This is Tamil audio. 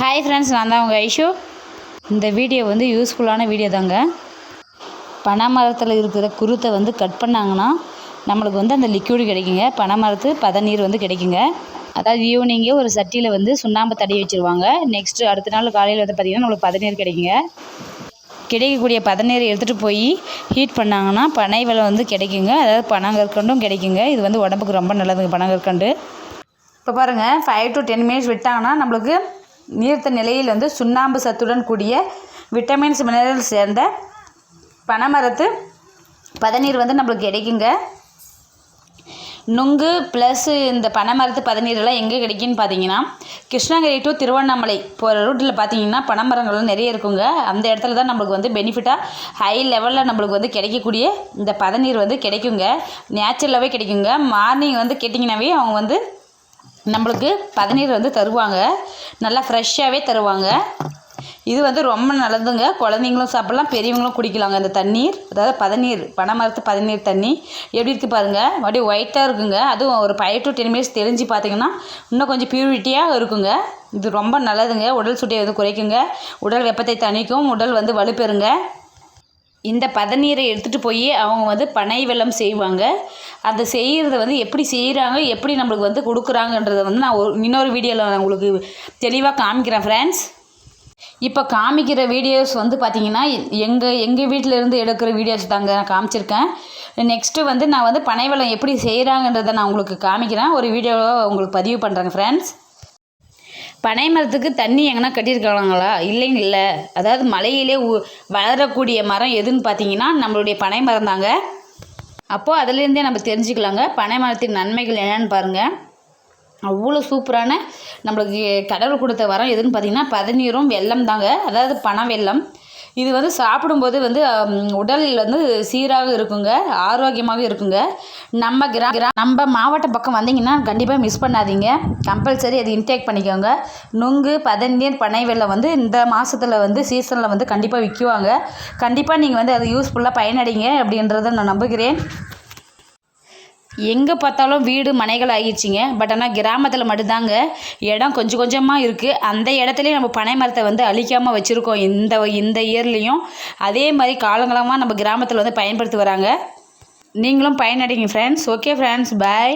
ஹாய் ஃப்ரெண்ட்ஸ் நான் தான் உங்கள் ஐஷு. இந்த வீடியோ வந்து யூஸ்ஃபுல்லான வீடியோ தாங்க. பனை மரத்தில் இருக்கிற குருத்தை வந்து கட் பண்ணாங்கன்னா நம்மளுக்கு வந்து அந்த லிக்யூடு கிடைக்குங்க. பனை மரத்து பதநீர் வந்து கிடைக்குங்க. அதாவது ஈவினிங்கே ஒரு சட்டியில் வந்து சுண்ணாம்பு தடவி வச்சுருவாங்க. நெக்ஸ்ட்டு அடுத்த நாள் காலையில் வந்து பார்த்திங்கன்னா நம்மளுக்கு பதநீர் கிடைக்குங்க. கிடைக்கக்கூடிய பதநீரை எடுத்துகிட்டு போய் ஹீட் பண்ணாங்கன்னா பனை வெலை வந்து கிடைக்குங்க. அதாவது பனங்கற்கண்டும் கிடைக்குங்க. இது வந்து உடம்புக்கு ரொம்ப நல்லதுங்க பனங்கற்கண்டு இப்போ பாருங்கள் ஃபைவ் டு டென் மினிட்ஸ் விட்டாங்கன்னா நம்மளுக்கு நீர்த்த நிலையில் வந்து சுண்ணாம்பு சத்துடன் கூடிய விட்டமின்ஸ் மினரல்ஸ் சேர்ந்த பனைமரத்து பதநீர் வந்து நம்மளுக்கு கிடைக்குங்க. நுங்கு ப்ளஸ் இந்த பனைமரத்து பதநீரெல்லாம் எங்கே கிடைக்குன்னு பார்த்தீங்கன்னா கிருஷ்ணகிரி டு திருவண்ணாமலை போகிற ரூட்டில் பார்த்தீங்கன்னா பனைமரங்கள்லாம் நிறைய இருக்குங்க. அந்த இடத்துல தான் நம்மளுக்கு வந்து பெனிஃபிட்டாக ஹை லெவலில் நம்மளுக்கு வந்து கிடைக்கக்கூடிய இந்த பதநீர் வந்து கிடைக்குங்க. நேச்சுரலாகவே கிடைக்குங்க. மார்னிங் வந்து கேட்டிங்கனாவே அவங்க வந்து நம்மளுக்கு பதநீர் வந்து தருவாங்க. நல்லா ஃப்ரெஷ்ஷாகவே தருவாங்க. இது வந்து ரொம்ப நல்லதுங்க. குழந்தைங்களும் சாப்பிட்லாம் பெரியவங்களும் குடிக்கலாங்க இந்த தண்ணீர். அதாவது பதநீர் பனை மரத்து பதநீர் தண்ணி. எப்படி இருக்குது பாருங்கள் அப்படியே ஒயிட்டாக இருக்குங்க. அதுவும் ஒரு ஃபைவ் டு டென் மினிட்ஸ் தெரிஞ்சு பார்த்தீங்கன்னா இன்னும் கொஞ்சம் பியூரிட்டியாக இருக்குங்க. இது ரொம்ப நல்லதுங்க. உடல் சுட்டியை வந்து குறைக்குங்க. உடல் வெப்பத்தை தணிக்கும். உடல் வந்து வலுப்பெறுங்க. இந்த பதநீரை எடுத்துகிட்டு போய் அவங்க வந்து பனை வெல்லம் செய்வாங்க. அதை செய்கிறத வந்து எப்படி செய்கிறாங்க எப்படி நம்மளுக்கு வந்து கொடுக்குறாங்கன்றத வந்து நான் ஒரு இன்னொரு வீடியோவில் நான் உங்களுக்கு தெளிவாக காமிக்கிறேன் ஃப்ரெண்ட்ஸ் இப்போ காமிக்கிற வீடியோஸ் வந்து பார்த்திங்கன்னா எங்கள் எங்கள் வீட்டிலேருந்து எடுக்கிற வீடியோஸ் தாங்க நான் காமிச்சிருக்கேன். நெக்ஸ்ட்டு வந்து நான் வந்து பனைவளம் எப்படி செய்கிறாங்கன்றதை நான் உங்களுக்கு காமிக்கிறேன். ஒரு வீடியோவை உங்களுக்கு பதிவு பண்ணுறேங்க ஃப்ரெண்ட்ஸ் பனை மரத்துக்கு தண்ணி எங்கன்னா கட்டியிருக்காங்களா இல்லைன்னு இல்லை. அதாவது மலையிலே வளரக்கூடிய மரம் எதுன்னு பார்த்தீங்கன்னா நம்மளுடைய பனை மரம் தாங்க. அப்போது அதுலேருந்தே நம்ம தெரிஞ்சுக்கலாங்க. பனை மரத்தின் நன்மைகள் என்னென்னு பாருங்கள் அவ்வளோ சூப்பரான நம்மளுக்கு கடவுள் கொடுத்த வரம் எதுன்னு பார்த்தீங்கன்னா பதநீரும் வெள்ளம் தாங்க. அதாவது பனை வெள்ளம் இது வந்து சாப்பிடும்போது வந்து உடல் வந்து சீராக இருக்குங்க ஆரோக்கியமாக இருக்குங்க. நம்ம கிரா கிரா நம்ம மாவட்ட பக்கம் வந்தீங்கன்னா கண்டிப்பாக மிஸ் பண்ணாதீங்க. கம்பல்சரி அது இன்டேக் பண்ணிக்கோங்க. நுங்கு பதநீர் பனை வெள்ளம் வந்து இந்த மாதத்தில் வந்து சீசனில் வந்து கண்டிப்பாக விற்குவாங்க கண்டிப்பாக நீங்கள் வந்து அது யூஸ்ஃபுல்லாக பயனடைங்க அப்படின்றத நான் நம்புகிறேன். எங்கே பார்த்தாலும் வீடு மனைகள் ஆகிடுச்சிங்க பட் ஆனால் கிராமத்தில் மட்டும்தாங்க. இடம் கொஞ்சம் கொஞ்சமாக இருக்குது அந்த இடத்துலையும் நம்ம பனை மரத்தை வந்து அழிக்காமல் வச்சுருக்கோம். இந்த இந்த இயர்லேயும் அதே மாதிரி காலங்காலமாக நம்ம கிராமத்தில் வந்து பயன்படுத்தி வராங்க. நீங்களும் பயனடைங்க ஃப்ரெண்ட்ஸ் ஓகே ஃப்ரெண்ட்ஸ் பாய்